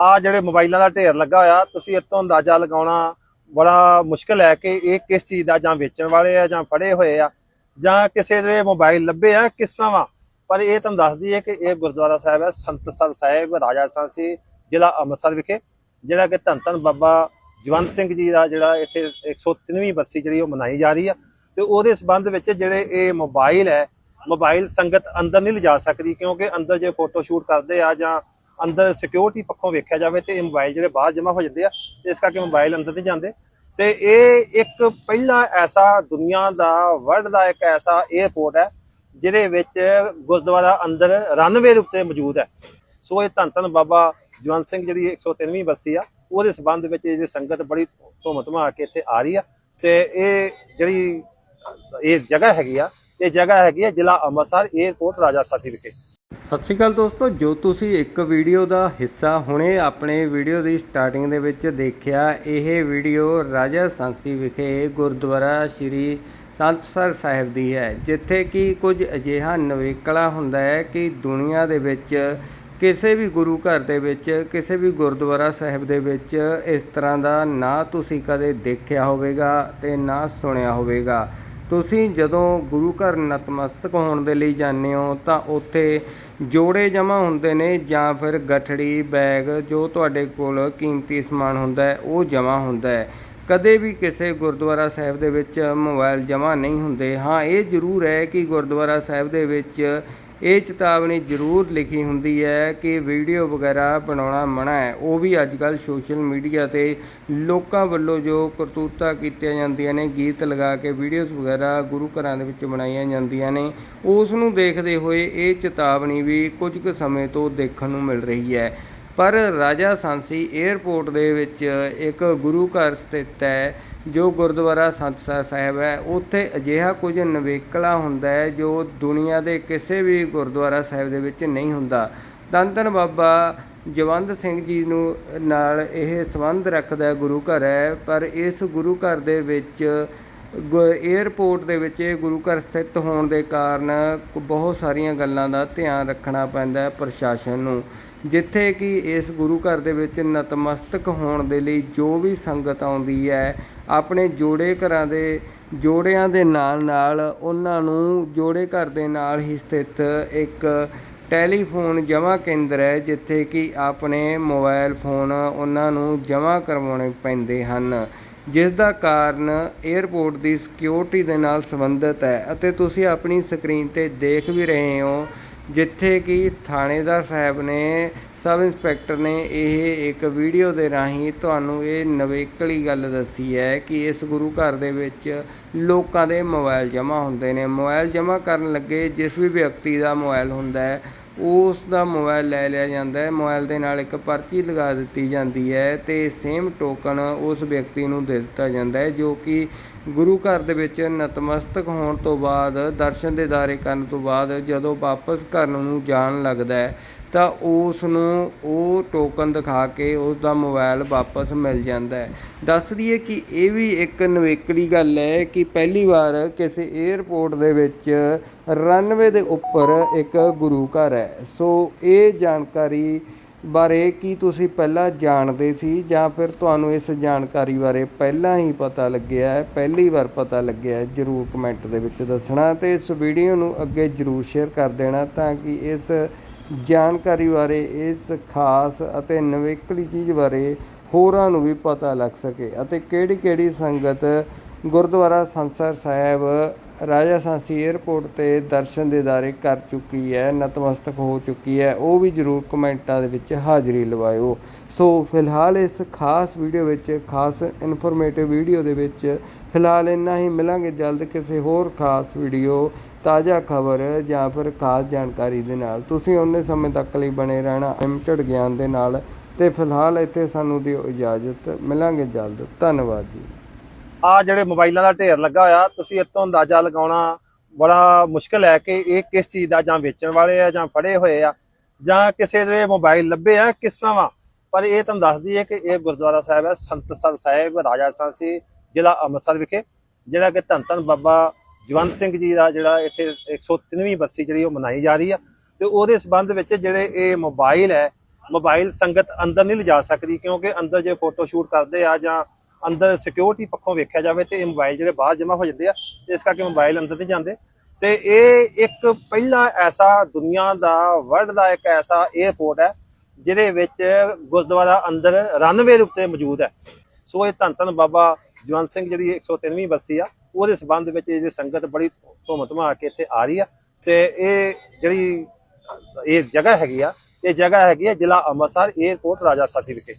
ਆ ਜਿਹੜੇ ਮੋਬਾਈਲਾਂ ਦਾ ਢੇਰ ਲੱਗਾ ਹੋਇਆ, ਤੁਸੀਂ ਇਹ ਤੋਂ ਅੰਦਾਜ਼ਾ ਲਗਾਉਣਾ ਬੜਾ ਮੁਸ਼ਕਲ ਹੈ ਕਿ ਇਹ ਕਿਸ ਚੀਜ਼ ਦਾ ਜਾਂ ਵੇਚਣ ਵਾਲੇ ਆ ਜਾਂ ਫੜੇ ਹੋਏ ਆ ਜਾਂ ਕਿਸੇ ਦੇ ਮੋਬਾਈਲ ਲੱਭੇ ਆ, ਕਿਸ ਤਰ੍ਹਾਂ? ਵਾ ਪਰ ਇਹ ਤੁਹਾਨੂੰ ਦੱਸਦੀ ਹੈ ਕਿ ਇਹ ਗੁਰਦੁਆਰਾ ਸਾਹਿਬ ਹੈ ਸੰਤਸਰ ਸਾਹਿਬ, ਰਾਜਾ ਸਾਂਸੀ ਜ਼ਿਲ੍ਹਾ ਅੰਮ੍ਰਿਤਸਰ ਵਿਖੇ, ਜਿਹੜਾ ਕਿ ਧੰਨ ਧੰਨ ਬਾਬਾ ਜਵੰਤ ਸਿੰਘ ਜੀ ਦਾ ਜਿਹੜਾ ਇੱਥੇ 103ਵੀਂ ਬਰਸੀ ਜਿਹੜੀ ਉਹ ਮਨਾਈ ਜਾ ਰਹੀ ਆ। ਤੇ ਉਹਦੇ ਸਬੰਧ ਵਿੱਚ ਜਿਹੜੇ ਇਹ ਮੋਬਾਈਲ ਹੈ, ਮੋਬਾਈਲ ਸੰਗਤ ਅੰਦਰ ਨਹੀਂ ਲਿਜਾ ਸਕਦੀ ਕਿਉਂਕਿ ਅੰਦਰ ਜੇ ਫੋਟੋ ਸ਼ੂਟ ਕਰਦੇ ਆ ਜਾਂ ਅੰਦਰ ਸਿਕਿਉਰਿਟੀ ਪੱਖੋਂ ਵੇਖਿਆ ਜਾਵੇ ਤੇ ਇਹ ਮੋਬਾਈਲ ਜਿਹੜੇ ਬਾਹਰ ਜਮ੍ਹਾਂ ਹੋ ਜਾਂਦੇ ਆ, ਇਸ ਕਰਕੇ ਮੋਬਾਈਲ ਅੰਦਰ ਨਹੀਂ ਜਾਂਦੇ। ਤੇ ਇਹ ਇੱਕ ਪਹਿਲਾ ਐਸਾ ਦੁਨੀਆ ਦਾ ਵਰਲਡ ਦਾ ਇੱਕ ਐਸਾ 에ਅਰਪੋਰਟ ਹੈ, ਜਿਹਦੇ ਵਿੱਚ ਗੁਰਦੁਆਰਾ ਅੰਦਰ ਰਨਵੇ ਦੇ ਉੱਤੇ ਮੌਜੂਦ ਹੈ। ਸੋ ਇਹ ਧੰਨ ਧੰਨ ਬਾਬਾ ਜਵੰਤ ਸਿੰਘ ਜਿਹੜੀ 103ਵੀਂ ਬਰਸੀ ਆ, ਉਹਦੇ ਸਬੰਧ ਵਿੱਚ ਇਹ ਜਿਹੜੀ ਸੰਗਤ ਬੜੀ ਧੁੰਮ ਧਮਾ ਕੇ ਇੱਥੇ ਆ ਰਹੀ ਆ। ਤੇ ਇਹ ਜਿਹੜੀ, ਇਹ ਜਗ੍ਹਾ ਹੈਗੀ ਆ, ਇਹ ਜਗ੍ਹਾ ਹੈਗੀ ਆ ਜ਼ਿਲ੍ਹਾ ਅੰਮ੍ਰਿਤਸਰ 에ਅਰਪੋਰਟ ਰਾਜਾ ਸਾਸੀ ਵਿਖੇ। ਸਤਿ ਸ਼੍ਰੀ ਅਕਾਲ ਦੋਸਤੋ, ਜੋ ਤੁਸੀਂ ਇੱਕ ਵੀਡੀਓ ਦਾ ਹਿੱਸਾ ਹੁਣੇ ਆਪਣੇ ਵੀਡੀਓ ਦੀ ਸਟਾਰਟਿੰਗ ਦੇ ਵਿੱਚ ਦੇਖਿਆ, ਇਹ ਵੀਡੀਓ ਰਾਜਾ ਸੰਸੀ ਵਿਖੇ ਗੁਰਦੁਆਰਾ ਸ਼੍ਰੀ ਸੰਤਸਰ ਸਾਹਿਬ ਦੀ ਹੈ, ਜਿੱਥੇ ਕਿ ਕੁਝ ਅਜਿਹਾ ਨਵੇਕਲਾ ਹੁੰਦਾ ਹੈ ਕਿ ਦੁਨੀਆ ਦੇ ਵਿੱਚ ਕਿਸੇ ਵੀ ਗੁਰੂ ਘਰ ਦੇ ਵਿੱਚ, ਕਿਸੇ ਵੀ ਗੁਰਦੁਆਰਾ ਸਾਹਿਬ ਦੇ ਵਿੱਚ ਇਸ ਤਰ੍ਹਾਂ ਦਾ ਨਾ ਤੁਸੀਂ ਕਦੇ ਦੇਖਿਆ ਹੋਵੇਗਾ ਤੇ ਨਾ ਸੁਣਿਆ ਹੋਵੇਗਾ। ਤੁਸੀਂ ਜਦੋਂ ਗੁਰੂ ਘਰ ਨਤਮਸਤਕ ਹੋਣ ਦੇ ਲਈ ਜਾਂਦੇ ਹੋ, ਤਾਂ ਉੱਥੇ ਜੋੜੇ ਜਮ੍ਹਾਂ ਹੁੰਦੇ ਨੇ ਜਾਂ ਫਿਰ ਗਠੜੀ, ਬੈਗ ਜੋ ਤੁਹਾਡੇ ਕੋਲ ਕੀਮਤੀ ਸਮਾਨ ਹੁੰਦਾ ਹੈ, ਉਹ ਜਮ੍ਹਾਂ ਹੁੰਦਾ ਹੈ। ਕਦੇ ਵੀ ਕਿਸੇ ਗੁਰਦੁਆਰਾ ਸਾਹਿਬ ਦੇ ਵਿੱਚ ਮੋਬਾਈਲ ਜਮ੍ਹਾਂ ਨਹੀਂ ਹੁੰਦੇ। ਹਾਂ, ਇਹ ਜ਼ਰੂਰ ਹੈ ਕਿ ਗੁਰਦੁਆਰਾ ਸਾਹਿਬ ਦੇ ਵਿੱਚ ਇਹ ਚੇਤਾਵਨੀ ਜ਼ਰੂਰ ਲਿਖੀ ਹੁੰਦੀ ਹੈ ਕਿ ਵੀਡੀਓ ਵਗੈਰਾ ਬਣਾਉਣਾ ਮਨਾ ਹੈ। ਉਹ ਵੀ ਅੱਜ ਕੱਲ ਸੋਸ਼ਲ ਮੀਡੀਆ ਤੇ ਲੋਕਾਂ ਵੱਲੋਂ ਜੋ ਕਰਤੂਤਾਂ ਕੀਤੀਆਂ ਜਾਂਦੀਆਂ ਨੇ, ਗੀਤ ਲਗਾ ਕੇ ਵੀਡੀਓਜ਼ ਵਗੈਰਾ ਗੁਰੂ ਘਰਾਂ ਦੇ ਵਿੱਚ ਬਣਾਈਆਂ ਜਾਂਦੀਆਂ ਨੇ, ਉਸ ਨੂੰ ਦੇਖਦੇ ਹੋਏ ਇਹ ਚੇਤਾਵਨੀ ਵੀ ਕੁਝ ਕੁ ਸਮੇਂ ਤੋਂ ਦੇਖਣ ਨੂੰ ਮਿਲ ਰਹੀ ਹੈ। ਪਰ ਰਾਜਾ ਸਾਂਸੀ 에ਅਰਪੋਰਟ ਦੇ ਵਿੱਚ ਇੱਕ ਗੁਰੂ ਘਰ ਸਥਿਤ ਹੈ, ਜੋ ਗੁਰਦੁਆਰਾ ਸੰਤਸਰ ਸਾਹਿਬ ਹੈ। ਉੱਥੇ ਅਜਿਹਾ ਕੁਝ ਨਵੇਕਲਾ ਹੁੰਦਾ ਹੈ, ਜੋ ਦੁਨੀਆ ਦੇ ਕਿਸੇ ਵੀ ਗੁਰਦੁਆਰਾ ਸਾਹਿਬ ਦੇ ਵਿੱਚ ਨਹੀਂ ਹੁੰਦਾ। ਧੰਨ ਧੰਨ ਬਾਬਾ ਜਵੰਦ ਸਿੰਘ ਜੀ ਨੂੰ ਨਾਲ ਇਹ ਸੰਬੰਧ ਰੱਖਦਾ ਗੁਰੂ ਘਰ ਹੈ, ਪਰ ਇਸ ਗੁਰੂ ਘਰ ਦੇ ਵਿੱਚ ਗ- 에ਅਰਪੋਰਟ ਦੇ ਵਿੱਚ ਇਹ ਗੁਰੂ ਘਰ ਸਥਿਤ ਹੋਣ ਦੇ ਕਾਰਨ ਬਹੁਤ ਸਾਰੀਆਂ ਗੱਲਾਂ ਦਾ ਧਿਆਨ ਰੱਖਣਾ ਪੈਂਦਾ ਹੈ ਪ੍ਰਸ਼ਾਸਨ ਨੂੰ। ਜਿੱਥੇ ਕਿ ਇਸ ਗੁਰੂ ਘਰ ਦੇ ਵਿੱਚ ਨਤਮਸਤਕ ਹੋਣ ਦੇ ਲਈ ਜੋ ਵੀ ਸੰਗਤ ਆਉਂਦੀ ਹੈ, ਆਪਣੇ ਜੋੜੇ ਘਰਾਂ ਦੇ ਜੋੜਿਆਂ ਦੇ ਨਾਲ ਨਾਲ ਉਹਨਾਂ ਨੂੰ ਜੋੜੇ ਘਰ ਦੇ ਨਾਲ ਹੀ ਸਥਿਤ ਇੱਕ ਟੈਲੀਫੋਨ ਜਮ੍ਹਾਂ ਕੇਂਦਰ ਹੈ, ਜਿੱਥੇ ਕਿ ਆਪਣੇ ਮੋਬਾਈਲ ਫੋਨ ਉਹਨਾਂ ਨੂੰ ਜਮ੍ਹਾਂ ਕਰਵਾਉਣੇ ਪੈਂਦੇ ਹਨ। ਜਿਸ ਦਾ ਕਾਰਨ 에ਅਰਪੋਰਟ ਦੀ ਸਿਕਿਉਰਿਟੀ ਦੇ ਨਾਲ ਸੰਬੰਧਿਤ ਹੈ ਅਤੇ ਤੁਸੀਂ ਆਪਣੀ ਸਕਰੀਨ ਤੇ ਦੇਖ ਵੀ ਰਹੇ ਹੋ ਜਿੱਥੇ ਕਿ ਥਾਣੇਦਾਰ ਸਾਹਿਬ ਨੇ, ਸਬ ਇੰਸਪੈਕਟਰ ਨੇ ਇਹ ਇੱਕ ਵੀਡੀਓ ਦੇ ਰਾਹੀਂ ਤੁਹਾਨੂੰ ਇਹ ਨਵੇਕਲੀ ਗੱਲ ਦੱਸੀ ਹੈ ਕਿ ਇਸ ਗੁਰੂ ਘਰ ਦੇ ਵਿੱਚ ਲੋਕਾਂ ਦੇ ਮੋਬਾਈਲ ਜਮ੍ਹਾਂ ਹੁੰਦੇ ਨੇ। ਮੋਬਾਈਲ ਜਮ੍ਹਾਂ ਕਰਨ ਲੱਗੇ ਜਿਸ ਵੀ ਵਿਅਕਤੀ ਦਾ ਮੋਬਾਈਲ ਹੁੰਦਾ ਹੈ, ਉਸ ਦਾ ਮੋਬਾਈਲ ਲੈ ਲਿਆ ਜਾਂਦਾ ਹੈ। ਮੋਬਾਈਲ ਦੇ ਨਾਲ ਇੱਕ ਪਰਚੀ ਲਗਾ ਦਿੱਤੀ ਜਾਂਦੀ ਹੈ ਤੇ ਸੇਮ ਟੋਕਨ ਉਸ ਵਿਅਕਤੀ ਨੂੰ ਦੇ ਦਿੱਤਾ ਜਾਂਦਾ ਹੈ, ਜੋ ਕਿ ਗੁਰੂ ਘਰ ਦੇ ਵਿੱਚ ਨਤਮਸਤਕ ਹੋਣ ਤੋਂ ਬਾਅਦ, ਦਰਸ਼ਨ ਦੇਦਾਰੇ ਕਰਨ ਤੋਂ ਬਾਅਦ ਜਦੋਂ ਵਾਪਸ ਘਰ ਨੂੰ ਜਾਣ ਲੱਗਦਾ ਹੈ, ਤਾਂ ਉਸ ਨੂੰ ਉਹ ਟੋਕਨ ਦਿਖਾ ਕੇ ਉਸ ਦਾ ਮੋਬਾਈਲ ਵਾਪਸ ਮਿਲ ਜਾਂਦਾ ਹੈ। ਦੱਸ ਦਈਏ ਕਿ ਇਹ ਵੀ ਇੱਕ ਨਵੇਕਲੀ ਗੱਲ ਹੈ ਕਿ ਪਹਿਲੀ ਵਾਰ ਕਿਸੇ 에ਅਰਪੋਰਟ ਦੇ ਵਿੱਚ ਰਨਵੇ ਦੇ ਉੱਪਰ ਇੱਕ ਗੁਰੂ ਘਰ ਹੈ। ਸੋ ਇਹ ਜਾਣਕਾਰੀ ਬਾਰੇ ਕੀ ਤੁਸੀਂ ਪਹਿਲਾਂ ਜਾਣਦੇ ਸੀ ਜਾਂ ਫਿਰ ਤੁਹਾਨੂੰ ਇਸ ਜਾਣਕਾਰੀ ਬਾਰੇ ਪਹਿਲਾਂ ਹੀ ਪਤਾ ਲੱਗਿਆ ਹੈ? ਪਹਿਲੀ ਵਾਰ ਪਤਾ ਲੱਗਿਆ ਜਰੂਰ ਕਮੈਂਟ ਦੇ ਵਿੱਚ ਦੱਸਣਾ ਤੇ ਇਸ ਵੀਡੀਓ ਨੂੰ ਅੱਗੇ ਜਰੂਰ ਸ਼ੇਅਰ ਕਰ ਦੇਣਾ ਤਾਂ ਕਿ ਇਸ ਜਾਣਕਾਰੀ ਬਾਰੇ, ਇਸ ਖਾਸ ਅਤੇ ਨਵੇਕਲੀ ਚੀਜ਼ ਬਾਰੇ ਹੋਰਾਂ ਨੂੰ ਵੀ ਪਤਾ ਲੱਗ ਸਕੇ। ਅਤੇ ਕਿਹੜੀ ਕਿਹੜੀ ਸੰਗਤ ਗੁਰਦੁਆਰਾ ਸੰਸਰ ਸਾਹਿਬ ਰਾਜਾ ਸਾਂਸੀ 에ਅਰਪੋਰਟ ਤੇ ਦਰਸ਼ਨ ਦੇ ਦੇਦਾਰੇ ਕਰ ਚੁੱਕੀ ਹੈ, ਨਤਮਸਤਕ ਹੋ ਚੁੱਕੀ ਹੈ, ਉਹ ਵੀ ਜਰੂਰ ਕਮੈਂਟਾਂ ਦੇ ਵਿੱਚ ਹਾਜ਼ਰੀ ਲਵਾਇਓ। ਸੋ, ਫਿਲਹਾਲ ਇਸ ਖਾਸ ਵੀਡੀਓ ਵਿੱਚ, ਖਾਸ ਇਨਫੋਰਮੇਟਿਵ ਵੀਡੀਓ ਦੇ ਵਿੱਚ, ਫਿਲਹਾਲ ਇੰਨਾ ਹੀ। ਮਿਲਾਂਗੇ ਜਲਦ ਕਿਸੇ ਹੋਰ ਖਾਸ ਵੀਡੀਓ, ਤਾਜ਼ਾ ਖਬਰ ਜਾਂ ਫਿਰ ਖਾਸ ਜਾਣਕਾਰੀ ਦੇ ਨਾਲ। ਤੁਸੀਂ ਉਹਨੇ ਸਮੇਂ ਤੱਕ ਲਈ ਬਣੇ ਰਹਿਣਾ ਲਿਮਟਿਡ ਗਿਆਨ ਦੇ ਨਾਲ। ਤੇ ਫਿਲਹਾਲ ਇੱਥੇ ਸਾਨੂੰ ਦਿਓ ਇਜਾਜ਼ਤ। ਮਿਲਾਂਗੇ ਜਲਦ। ਧੰਨਵਾਦ ਜੀ। ਆ ਜਿਹੜੇ ਮੋਬਾਈਲਾਂ ਦਾ ਢੇਰ ਲੱਗਾ ਹੋਇਆ, ਤੁਸੀਂ ਇਹ ਤੋਂ ਅੰਦਾਜ਼ਾ ਲਗਾਉਣਾ ਬੜਾ ਮੁਸ਼ਕਲ ਹੈ ਕਿ ਇਹ ਕਿਸ ਚੀਜ਼ ਦਾ ਜਾਂ ਵੇਚਣ ਵਾਲੇ ਆ ਜਾਂ ਫੜੇ ਹੋਏ ਆ, ਜਾਂ ਕਿਸੇ ਦੇ ਮੋਬਾਈਲ ਲੱਭੇ ਆ, ਕਿਸ ਤਰ੍ਹਾਂ ਵਾ? ਪਰ ਇਹ ਤੁਹਾਨੂੰ ਦੱਸਦੀ ਹੈ ਕਿ ਇਹ ਗੁਰਦੁਆਰਾ ਸਾਹਿਬ ਹੈ ਸੰਤਸਰ ਸਾਹਿਬ, ਰਾਜਾ ਸਾਂਸੀ ਜ਼ਿਲ੍ਹਾ ਅੰਮ੍ਰਿਤਸਰ ਵਿਖੇ, ਜਿਹੜਾ ਕਿ ਧੰਨ ਧੰਨ ਬਾਬਾ ਜਵੰਤ ਸਿੰਘ ਜੀ ਦਾ ਜਿਹੜਾ ਇੱਥੇ 103ਵੀਂ ਬਰਸੀ ਜਿਹੜੀ ਉਹ ਮਨਾਈ ਜਾ ਰਹੀ ਆ। ਤੇ ਉਹਦੇ ਸਬੰਧ ਵਿੱਚ ਜਿਹੜੇ ਇਹ ਮੋਬਾਈਲ ਹੈ, ਮੋਬਾਈਲ ਸੰਗਤ ਅੰਦਰ ਨਹੀਂ ਲਿਜਾ ਸਕਦੀ ਕਿਉਂਕਿ ਅੰਦਰ ਜੇ ਫੋਟੋ ਸ਼ੂਟ ਕਰਦੇ ਆ ਜਾਂ ਅੰਦਰ ਸਿਕਿਉਰਿਟੀ ਪੱਖੋਂ ਵੇਖਿਆ ਜਾਵੇ ਤੇ ਇਹ ਮੋਬਾਈਲ ਜਿਹੜੇ ਬਾਹਰ ਜਮ੍ਹਾਂ ਹੋ ਜਾਂਦੇ ਆ, ਇਸ ਕਰਕੇ ਮੋਬਾਈਲ ਅੰਦਰ ਨਹੀਂ ਜਾਂਦੇ। ਤੇ ਇਹ ਇੱਕ ਪਹਿਲਾ ਐਸਾ ਦੁਨੀਆ ਦਾ ਵਰਲਡ ਦਾ ਇੱਕ ਐਸਾ 에ਅਰਪੋਰਟ ਹੈ, ਜਿਹਦੇ ਵਿੱਚ ਗੁਰਦੁਆਰਾ ਅੰਦਰ ਰਨਵੇ ਦੇ ਉੱਤੇ ਮੌਜੂਦ ਹੈ। ਸੋ ਇਹ ਧੰਨ ਧੰਨ ਬਾਬਾ ਜਵੰਤ ਸਿੰਘ ਜਿਹੜੀ 103ਵੀਂ ਬਰਸੀ ਆ, ਉਹਦੇ ਸਬੰਧ ਵਿੱਚ ਇਹ ਸੰਗਤ ਬੜੀ ਧੁੰਮ ਧਮਾ ਕੇ ਇੱਥੇ ਆ ਰਹੀ ਆ। ਤੇ ਇਹ ਜਿਹੜੀ, ਇਹ ਜਗ੍ਹਾ ਹੈਗੀ ਆ, ਇਹ ਜਗ੍ਹਾ ਹੈਗੀ ਆ ਜ਼ਿਲ੍ਹਾ ਅੰਮ੍ਰਿਤਸਰ 에ਅਰਪੋਰਟ ਰਾਜਾ ਸਾਸੀ ਵਿਖੇ।